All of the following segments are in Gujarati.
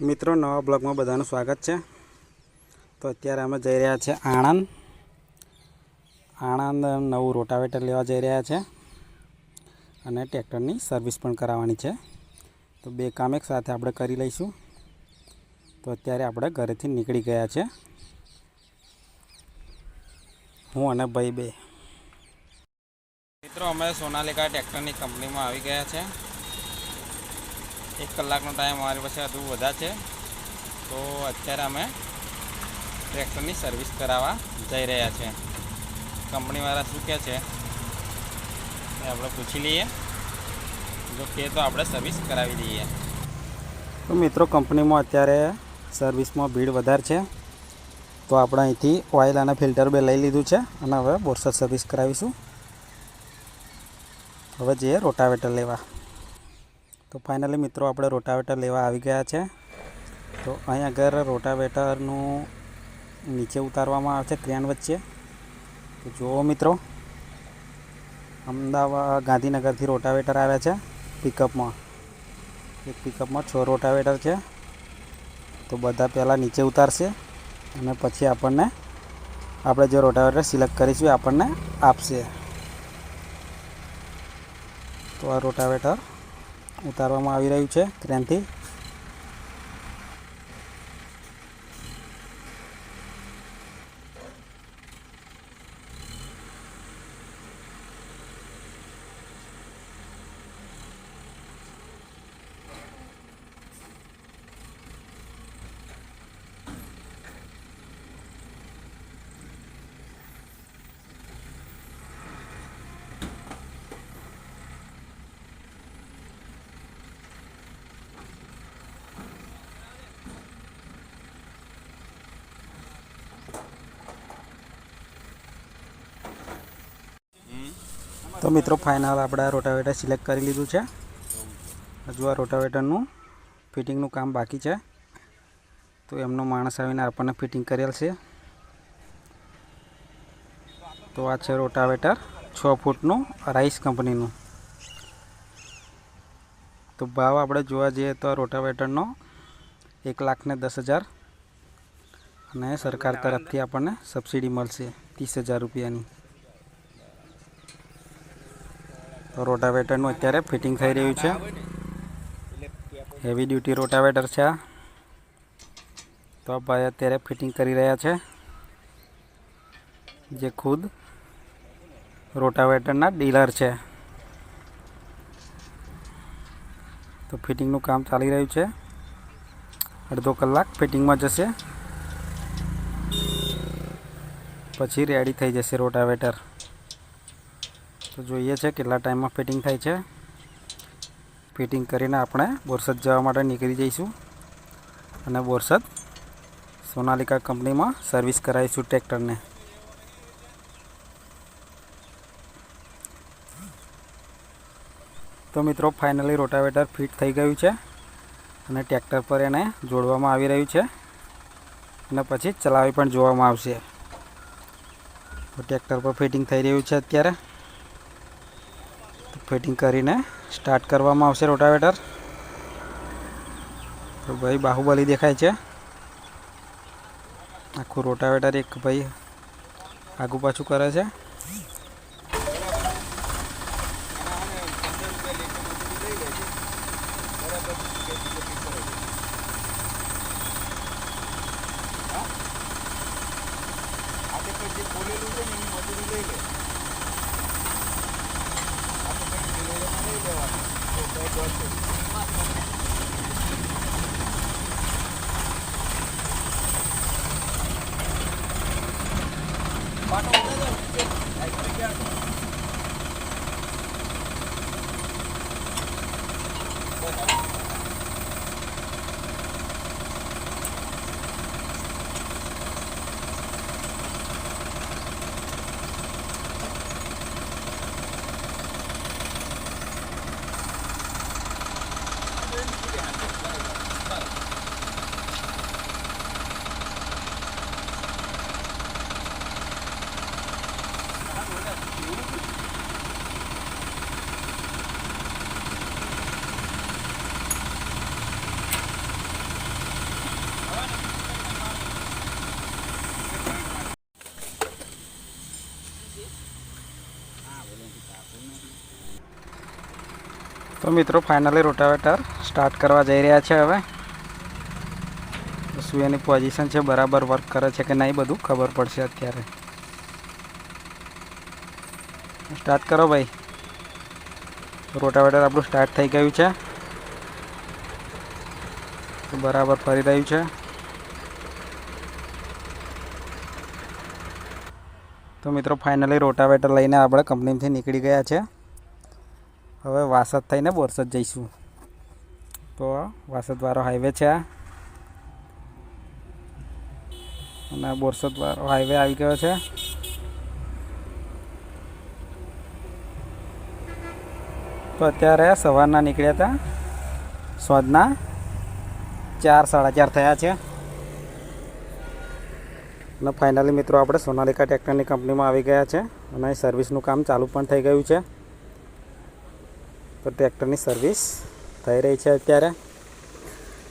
મિત્રો, નવા બ્લોગમાં બધાનું સ્વાગત છે. તો અત્યારે અમે જઈ રહ્યા છીએ આણંદ. આણંદ નવું રોટાવેટર લેવા જઈ રહ્યા છે અને ટ્રેક્ટરની સર્વિસ પણ કરાવવાની છે. તો બે કામ એક સાથે આપણે કરી લઈશું. તો અત્યારે આપણે ઘરેથી નીકળી ગયા છે. હું અને ભાઈ બે. મિત્રો, અમે સોનાલિકા ટ્રેક્ટરની કંપનીમાં આવી ગયા છે. એક કલાકનો ટાઈમ અમારી પાસે હજુ વધારે છે. તો અત્યારે અમે ટ્રેક્ટરની સર્વિસ કરાવવા જઈ રહ્યા છે. કંપનીવાળા શું કહે છે? એ આપણે પૂછી લઈએ. જો કહે તો આપણે સર્વિસ કરાવી દઈએ. તો મિત્રો કંપનીમાં અત્યારે સર્વિસમાં ભીડ વધારે છે. તો આપણે અહીંથી ઓઇલ અને ફિલ્ટર બે લઈ લીધું છે અને હવે બોરસદ સર્વિસ કરાવીશું. હવે જઈએ રોટાવેટર લેવા. તો ફાઇનલી મિત્રો આપણે રોટાવેટર લેવા આવી ગયા છે. તો અહીં આગળ રોટાવેટરનું નીચે ઉતારવામાં આવે છે ક્રેન વચ્ચે. તો જુઓ મિત્રો, અમદાવાદ, ગાંધીનગરથી રોટાવેટર આવ્યા છે પિકઅપમાં. એક પિકઅપમાં છ રોટાવેટર છે. તો બધા પહેલાં નીચે ઉતારશે અને પછી આપણને, આપણે જે રોટાવેટર સિલેક્ટ કરીશું આપણને આપશે. તો આ રોટાવેટર ઉતારવામાં આવી રહ્યું છે ક્રેનથી. તો મિત્રો ફાઇનલ આપણે રોટાવેટર સિલેક્ટ કરી લીધું છે. હજુ આ રોટાવેટરનું ફિટિંગનું કામ બાકી છે. તો એમનો માણસ આવીને આપણને ફિટિંગ કરેલ છે. તો આ છે રોટાવેટર છ ફૂટનું રાઈસ કંપનીનું તો ભાવ આપણે જોવા જઈએ તો રોટાવેટરનો એક લાખને દસ હજાર અને સરકાર તરફથી આપણને સબસિડી મળશે ત્રીસ હજાર રૂપિયાની. તો રોટાવેટરનું અત્યારે ફિટિંગ થઈ રહ્યું છે. હેવી ડ્યુટી રોટાવેટર છે આ. તો ભાઈ અત્યારે ફિટિંગ કરી રહ્યા છે. જે ખુદ રોટાવેટરના ડીલર છે. તો ફિટિંગનું કામ ચાલી રહ્યું છે. અડધો કલાક ફિટિંગમાં જશે. પછી રેડી થઈ જશે રોટાવેટર. તો જોઈએ છે કેટલા ટાઈમમાં ફિટિંગ થાય છે. ફિટિંગ કરીને આપણે બોરસદ જવા માટે નીકળી જઈશું. અને બોરસદ સોનાલિકા કંપનીમાં સર્વિસ કરાવીશું ટ્રેક્ટરને. તો મિત્રો ફાઇનલી રોટાવેટર ફિટ થઈ ગયું છે અને ટ્રેક્ટર પર એને જોડવામાં આવી રહ્યું છે. અને પછી ચલાવી પણ જોવામાં આવશે. તો ટ્રેક્ટર પર ફિટિંગ થઈ રહ્યું છે અત્યારે. ફિટિંગ કરીને સ્ટાર્ટ કરવામાં આવશે રોટાવેટર. તો ભાઈ બાહુબલી દેખાય છે. આખું રોટાવેટર એક ભાઈ આગુ પાછું કરે છે. બોલેલું છે ને પાટો તો મિત્રો ફાઇનલી રોટાવેટર સ્ટાર્ટ કરવા જઈ રહ્યા છે હવે. શું એની પોઝિશન છે, બરાબર વર્ક કરે છે કે નહીં, બધું ખબર પડશે અત્યારે. સ્ટાર્ટ કરો ભાઈ. રોટાવેટર આપણું સ્ટાર્ટ થઈ ગયું છે. બરાબર ફરી રહ્યું છે. તો મિત્રો ફાઇનલી રોટાવેટર લઈને આપણે કંપનીમાંથી નીકળી ગયા છે. હવે વાસદ થઈને બોરસદ જઈશું. તો વાસદવાળો હાઈવે છે અને બોરસદવાળો હાઈવે આવી ગયો છે. તો અત્યારે સવારના નીકળ્યા હતા. સોદના ચાર, સાડા ચાર થયા છે. અને ફાઇનલી મિત્રો આપણે સોનાલિકા ટ્રેક્ટરની કંપનીમાં આવી ગયા છે અને સર્વિસનું કામ ચાલુ પણ થઈ ગયું છે. તો ટ્રેક્ટરની સર્વિસ થઈ રહી છે અત્યારે.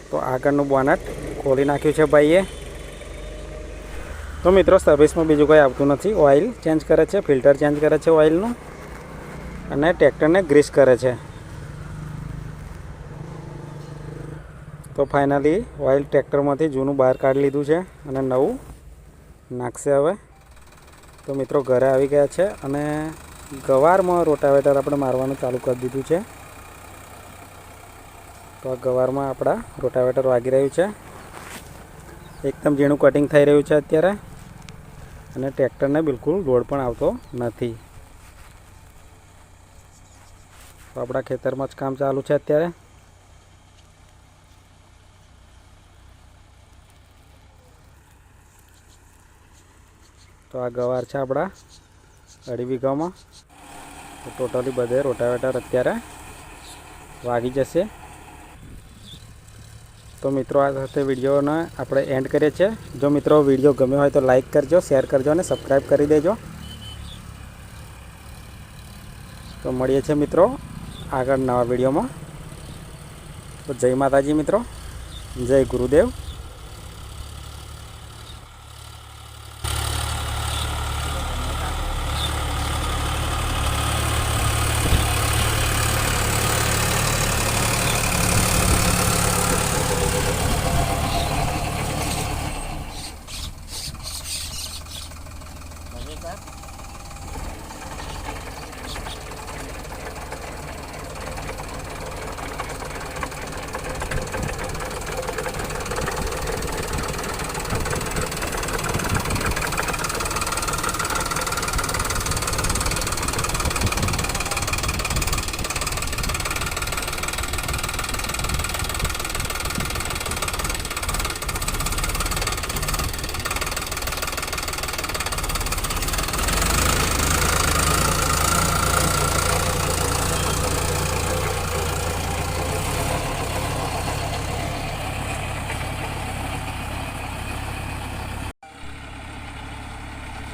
તો આગળનું બોનટ ખોલી નાખ્યું છે ભાઈએ. તો મિત્રો સર્વિસમાં બીજું કંઈ આવતું નથી. ઓઇલ ચેન્જ કરે છે ફિલ્ટર ચેન્જ કરે છે ઓઇલનું અને ટ્રેક્ટરને ગ્રીસ કરે છે. તો ફાઇનલી ઓઇલ ટ્રેક્ટરમાંથી જૂનું બહાર કાઢી લીધું છે અને નવું નાખશે હવે. તો મિત્રો ઘરે આવી ગયા છે અને ગવારમાં રોટાવેટર આપણે મારવાનું ચાલુ કરી દીધું છે. તો આ ગવારમાં આપણા રોટાવેટર વાગી રહ્યું છે. એકદમ ઝીણું કટિંગ થઈ રહ્યું છે અત્યારે અને ટ્રેક્ટરને બિલકુલ લોડ પણ આવતો નથી. તો આપણા ખેતરમાં જ કામ ચાલુ છે અત્યારે. તો આ ગવાર છે આપણા અઢી વીઘામાં. તો ટોટલી બધે રોટાવેટર અત્યારે વાગી જશે. તો મિત્રો, આ સાથે વિડીયોને આપણે એન્ડ કરીએ છીએ. જો મિત્રો વીડિયો ગમ્યો હોય તો લાઈક કરજો શેર કરજો અને સબસ્ક્રાઈબ કરી દેજો. તો મળીએ છીએ મિત્રો આગળ નવા વિડીયોમાં. તો જય માતાજી મિત્રો. જય ગુરુદેવ.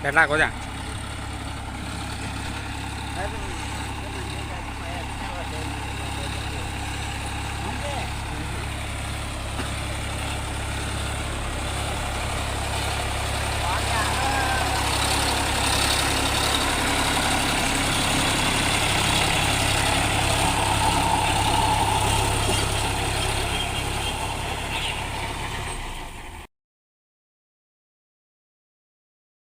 કેટલા ગોજા